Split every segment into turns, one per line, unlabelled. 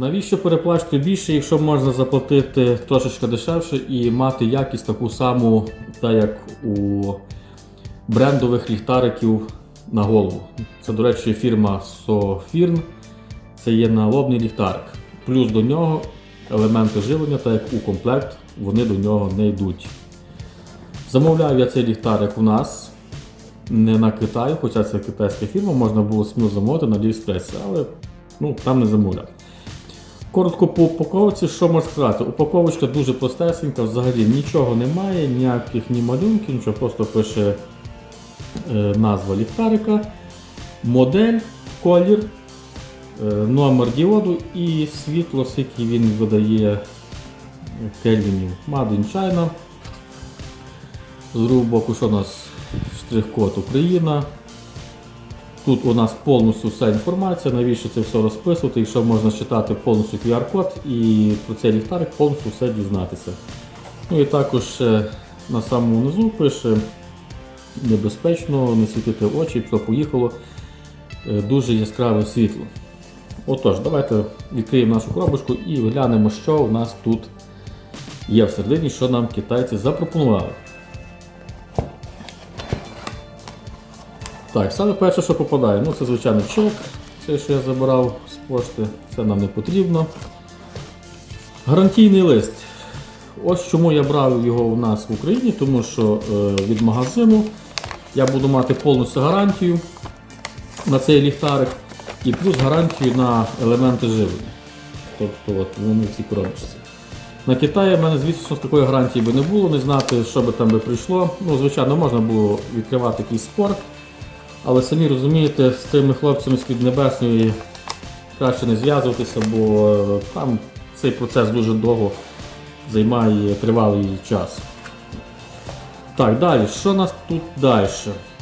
Навіщо переплачувати більше, якщо можна заплатити трошечки дешевше і мати якість таку саму, так як у брендових ліхтариків на голову. Це, до речі, фірма Sofirn. Це є налобний ліхтарик. Плюс до нього елементи живлення, так як у комплект, вони до нього не йдуть. Замовляв я цей ліхтарик у нас не на Китай, хоча це китайська фірма, можна було сміло замовити на AliExpress, але ну, там не замовляв. Коротко по упаковці, що можна сказати? Упаковочка дуже простесенька, взагалі нічого немає, ніяких ні малюнків, нічого, просто пише е, назва ліхтарика, модель, колір, е, номер діоду і світло, скільки він видає кельвінів. Made in China. З другого боку, що у нас штрих-код Україна. Тут у нас повністю вся інформація, навіщо це все розписувати, якщо можна читати повністю QR-код і про цей ліхтарик повністю все дізнатися. Ну і також на самому низу пише небезпечно, не світити очі, якщо поїхало е, дуже яскраве світло. Отож, давайте відкриємо нашу коробочку і глянемо, що у нас тут є всередині, що нам китайці запропонували. Так, саме перше, що попадає, ну це звичайно чек, це що я забирав з пошти, це нам не потрібно. Гарантійний лист. Ось чому я брав його у нас в Україні, тому що е, від магазину я буду мати повністю гарантію на цей ліхтарик і плюс гарантію на елементи живлення. Тобто от вони в цій коробочці. На Китаї в мене, звісно, такої гарантії би не було, не знати, що би там би прийшло. Ну, звичайно, можна було відкривати якийсь спорт. Але самі розумієте, з цими хлопцями з Піднебесної краще не зв'язуватися, бо е, там цей процес дуже довго займає тривалий час. Так, далі, що у нас тут далі?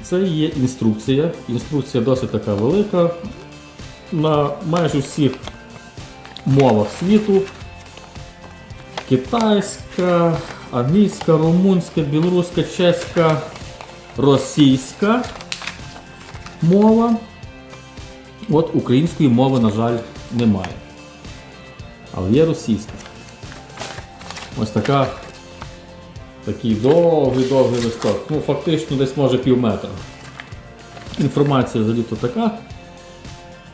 Це є інструкція. Інструкція досить така велика. На майже всіх мовах світу. Китайська, англійська, румунська, білоруська, чеська, російська мова. От української мови, на жаль, немає. Але є російська. Ось така. Такий довгий-довгий листок. Ну, фактично десь може пів метра. Інформація взагалі-то така.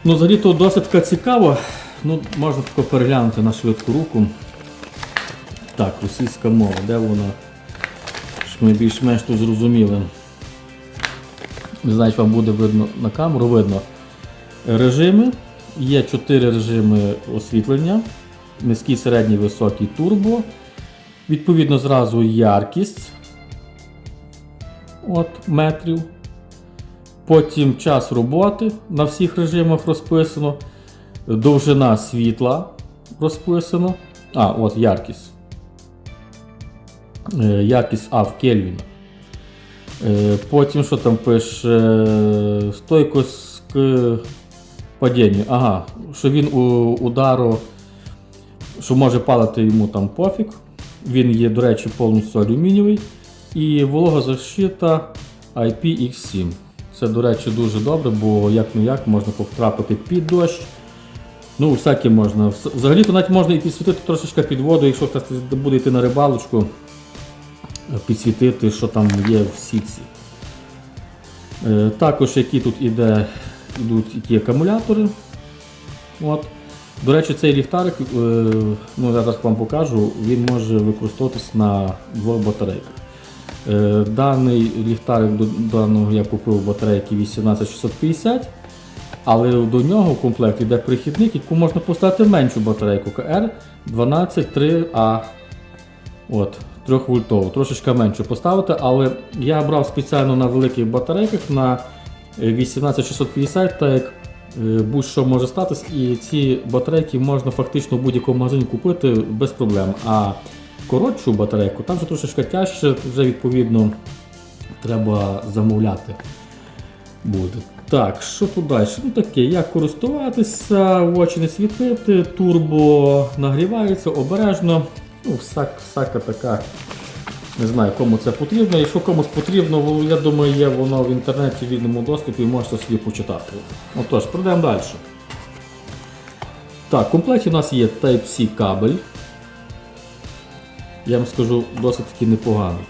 Ну, взагалі-то досить така цікава. Ну, можна тако переглянути на швидку руку. Так, російська мова, де вона? Щоб ми більш-менш тут зрозуміли. Не знаю, чи вам буде видно на камеру, видно. Режими. Є 4 режими освітлення. Низький, середній, високий турбо. Відповідно, зразу яркість от, метрів. Потім час роботи на всіх режимах розписано. Довжина світла розписано. А, от яркість. Е, Яркість А в Кельвін. Е, Потім що там пише? Стойкость к падінню. Ага, що він у удару, що може падати йому там пофіг. Він є, до речі, повністю алюмінієвий. І вологозащита IPX7. Це, до речі, дуже добре, бо як не як можна потрапити під дощ. Ну, всяке можна. Взагалі-то навіть можна і підсвітити трошечки під воду, якщо хтось буде йти на рибалочку підсвітити, що там є в сітці. Е, Також які тут іде, йдуть які акумулятори. От. До речі, цей ліхтарик, е, ну, я зараз вам покажу, він може використовуватись на двох батарейках. Е, Даний ліхтарик до даного я купив батарейки 18650, але до нього в комплект йде прихідник, яку можна поставити меншу батарейку КР 123А. От, 3 вольтову, трошечки менше поставити, але я брав спеціально на великих батарейках на е, 18650, так як е, будь-що може статись, і ці батарейки можна фактично в будь-якому магазині купити без проблем. А коротшу батарейку там вже трошечки тяжче, вже відповідно треба замовляти буде. Так, що тут далі? Ну таке, як користуватися, очі не світити, турбо нагрівається обережно. Ну, всяк, всяка така. Не знаю, кому це потрібно. Якщо комусь потрібно, я думаю, є воно в інтернеті в вільному доступі і можете собі почитати. Отож, пройдемо далі. Так, в комплекті у нас є Type-C кабель. Я вам скажу, досить таки непоганий.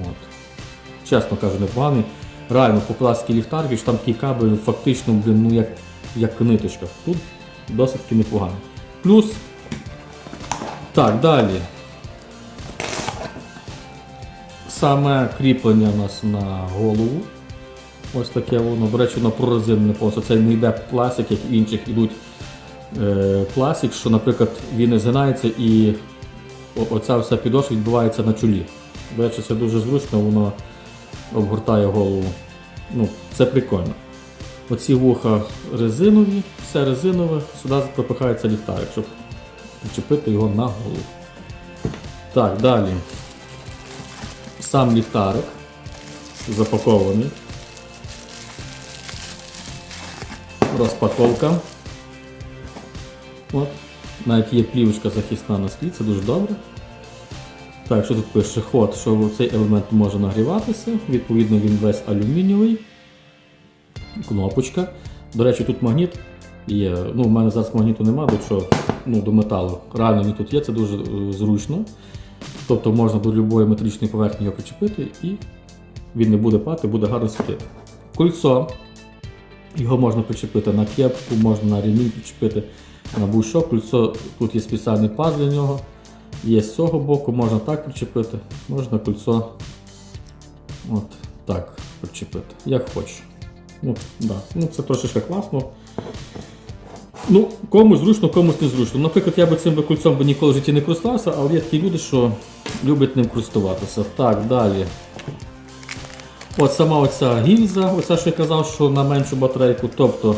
От. Чесно кажу, непоганий. Реально по класиці ліхтарки, що там такий кабель фактично, блін, ну як, як ниточка. Тут досить таки непоганий. Плюс. Так, далі. Саме кріплення у нас на голову. Ось таке воно. До речі, воно прорезинене повністю. Це не йде пластик, як інших ідуть е, пластик, що, наприклад, він не згинається і оця вся підошва відбувається на чолі. До речі, це дуже зручно, воно обгортає голову. Ну, це прикольно. Оці вуха резинові, все резинове, сюди пропихається ліхтарик, щоб причепити його на голову. Так, далі. Сам ліхтарик запакований. Розпаковка. От. Навіть є плівочка захисна на склі, це дуже добре. Так, що тут пише ход, що цей елемент може нагріватися, відповідно він весь алюмінієвий. Кнопочка. До речі, тут магніт є. Ну, в мене зараз магніту немає, до чого, ну, до металу. Реально він тут є, це дуже е, зручно. Тобто можна до будь-якої металічної поверхні його причепити і він не буде пати, буде гарно світити. Кольцо. Його можна причепити на кепку, можна на ремінь причепити на будь-що. Кольцо, тут є спеціальний паз для нього. Є з цього боку, можна так причепити, можна кольцо от так причепити, як хочеш. Ну, да. ну, це трошечки класно. Ну, комусь зручно, комусь не зручно. Наприклад, я би цим би кольцом би ніколи в житті не користувався, але є такі люди, що люблять ним користуватися. Так, далі. От сама оця гільза, оця, що я казав, що на меншу батарейку, тобто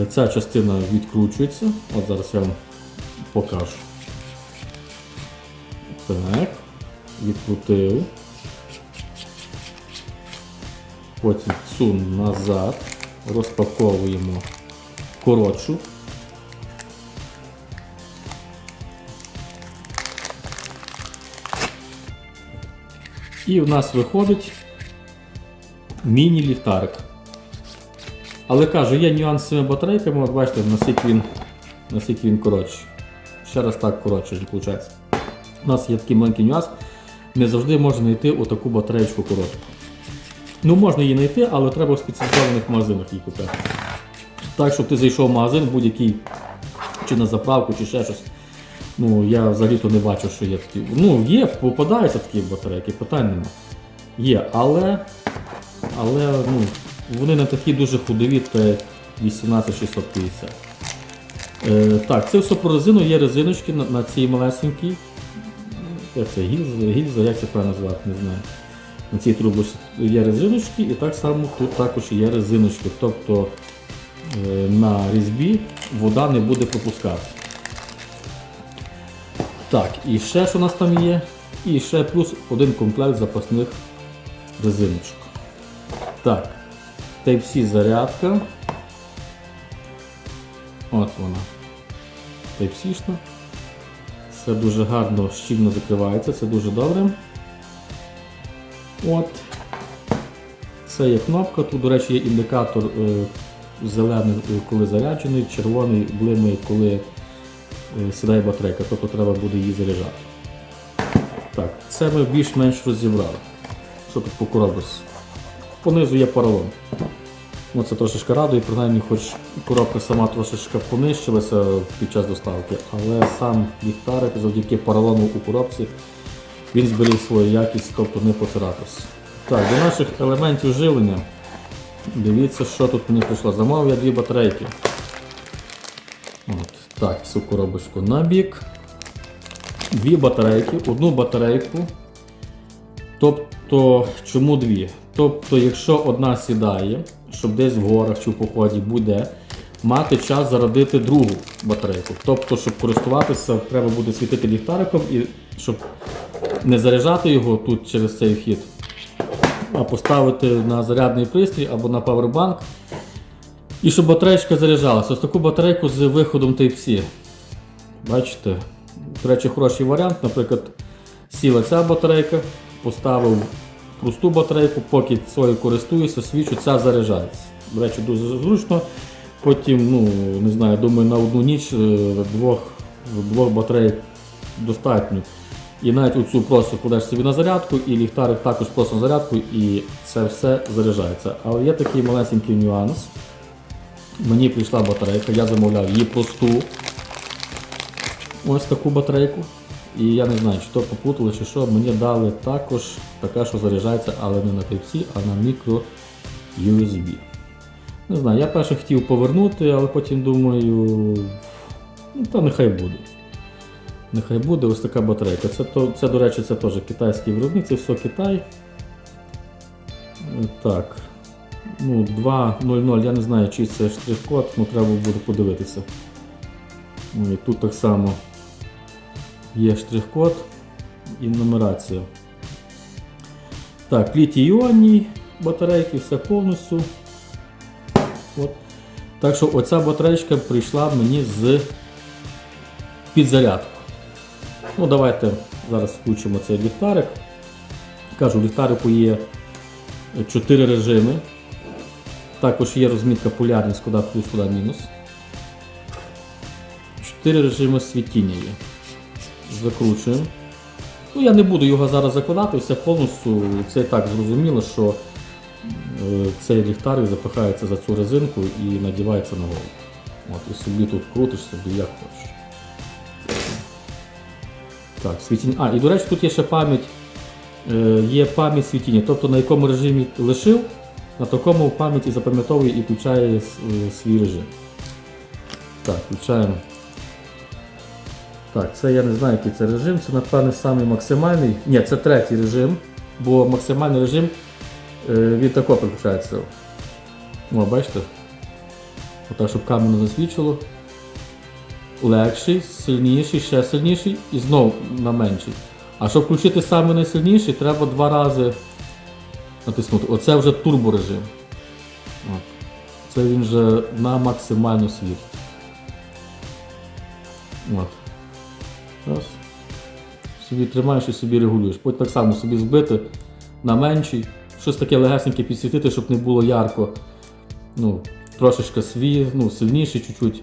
е, ця частина відкручується. От зараз я вам покажу. Так, відкрутив. Потім сун назад, розпаковуємо коротшу. І в нас виходить міні-ліхтарик. Але кажу, є нюанс з цими батарейками, от бачите, наскільки він, наскільки він коротший. Ще раз так коротше виходить. У нас є такий маленький нюанс. Не завжди можна знайти отаку батареєчку коротку. Ну, можна її знайти, але треба в спеціалізованих магазинах її купити. Так, щоб ти зайшов в магазин будь-який, чи на заправку, чи ще щось. Ну, я взагалі-то не бачу, що є такі. Ну, є, попадаються такі батарейки, питань нема. Є, але. Але ну, вони не такі дуже худові, це 18650. Е, так, це все по резину, є резиночки на, на цій малесенькій. Як це, гільза, гільза, як це правильно назвати, не знаю. На цій трубочці є резиночки і так само тут також є резиночки. Тобто на різьбі вода не буде пропускати. Так, і ще що у нас там є? І ще плюс один комплект запасних резиночок. Так, Type-C зарядка. От вона. Type-C-шна. Все дуже гарно, щільно закривається, це дуже добре. От. Це є кнопка. Тут, до речі, є індикатор е, зелений, е, коли заряджений, червоний блимає, коли е, сідає батарейка, тобто треба буде її заряджати. Так, це ми більш-менш розібрали. Що тут по коробці? Понизу є поролон. Ну, це трошечки радує, принаймні, хоч коробка сама трошечки понищилася під час доставки, але сам ліхтарик завдяки поролону у коробці він зберіг свою якість, тобто не поцарапався. Так, до наших елементів живлення. Дивіться, що тут мені прийшло. Замовив я дві батарейки. От, так, цю коробочку на бік. Дві батарейки, одну батарейку. Тобто, чому дві? Тобто, якщо одна сідає, щоб десь в горах чи в поході буде, мати час зарядити другу батарейку. Тобто, щоб користуватися, треба буде світити ліхтариком і щоб не заряджати його тут через цей вхід, поставити на зарядний пристрій або на павербанк. І щоб батарейка заряджалася. Ось таку батарейку з виходом Type-C. Бачите? До речі, хороший варіант. Наприклад, сіла ця батарейка, поставив просту батарейку, поки свою користуюся, свічу, ця заряджається. До речі, дуже зручно. Потім, ну, не знаю, думаю, на одну ніч е, двох, двох батарей достатньо. І навіть оцю просто кладеш собі на зарядку, і ліхтарик також просто на зарядку, і це все заряджається. Але є такий малесенький нюанс. Мені прийшла батарейка, я замовляв її просту. Ось таку батарейку. І я не знаю, чи то попутали, чи що. Мені дали також таке, що заряджається, але не на Type-C, а на мікро USB. Не знаю, я перше хотів повернути, але потім думаю, ну та нехай буде. Нехай буде ось така батарейка. Це, то, це до речі, це теж китайський виробник, це все Китай. Е, Так. Ну, 2.0.0, я не знаю, чи це штрих-код, ну треба буде подивитися. Ну, і тут так само є штрих-код і нумерація. Так, літій іонні батарейки, все повністю. От. Так що оця батарейка прийшла мені з підзарядку. Ну, давайте зараз включимо цей ліхтарик. Кажу, в ліхтарику є 4 режими. Також є розмітка полярність, куди плюс, куди мінус. 4 режими світіння є. Закручуємо. Ну, я не буду його зараз закладати, все повністю. Це так зрозуміло, що е, цей ліхтарик запихається за цю резинку і надівається на голову. От, і собі тут крутиш собі як хочеш. Так, світіння. А, і до речі, тут є ще пам'ять. Е, є пам'ять світіння. Тобто на якому режимі лишив, на такому пам'яті запам'ятовує і включає е, свій режим. Так, включаємо. Так, це я не знаю, який це режим. Це, напевне, самий максимальний. Ні, це третій режим, бо максимальний режим е, він тако переключається. О, бачите? Отак, щоб камеру не засвічило. Легший, сильніший, ще сильніший і знову на менший. А щоб включити саме найсильніший, треба два рази натиснути. Оце вже турборежим. От. Це він вже на максимальну світ. От. Раз. Собі тримаєш і собі регулюєш. Потім так само собі збити на менший. Щось таке легесеньке підсвітити, щоб не було ярко. Ну, трошечки свій, ну, сильніший чуть-чуть.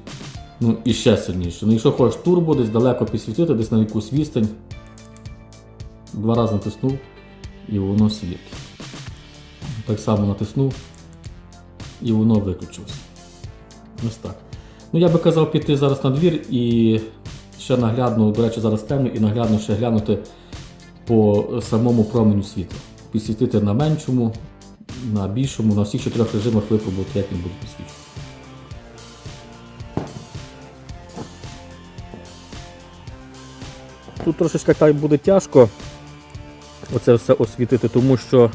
Ну і ще сильніше. Ну, якщо хочеш турбо, десь далеко підсвітити, десь на якусь відстань. Два рази натиснув і воно світить. Так само натиснув і воно виключилось. Ось так. Ну я би казав піти зараз на двір і ще наглядно, до речі, зараз темно, і наглядно ще глянути по самому променю світла. Підсвітити на меншому, на більшому, на всіх чотирьох режимах випробувати, як він буде підсвічувати. Тут трошечки так буде тяжко оце все освітити, тому що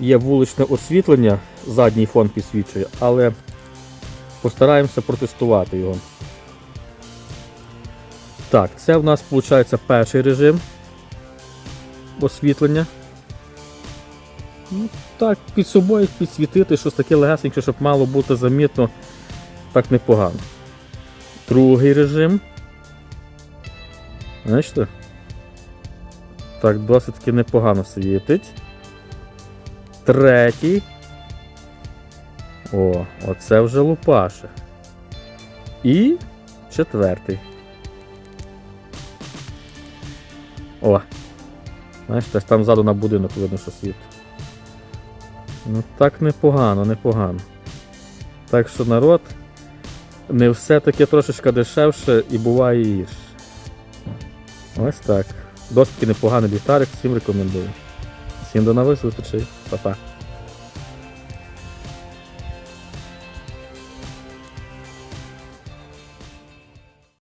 є вуличне освітлення, задній фон підсвічує, але постараємося протестувати його. Так, це в нас виходить перший режим освітлення. Ну, так, під собою підсвітити щось таке легесеньке, щоб мало бути замітно, так непогано. Другий режим. Бачите? Так, досить таки непогано світить. Третій. О, оце вже лупаше. І четвертий. О. Бачите, там ззаду на будинок видно, що світ. Ну так непогано, непогано. Так що народ, не все таке трошечки дешевше і буває і гірше. Ось так. Досить непоганий ліхтарик, всім рекомендую. Всім до нових зустрічей, Па-па.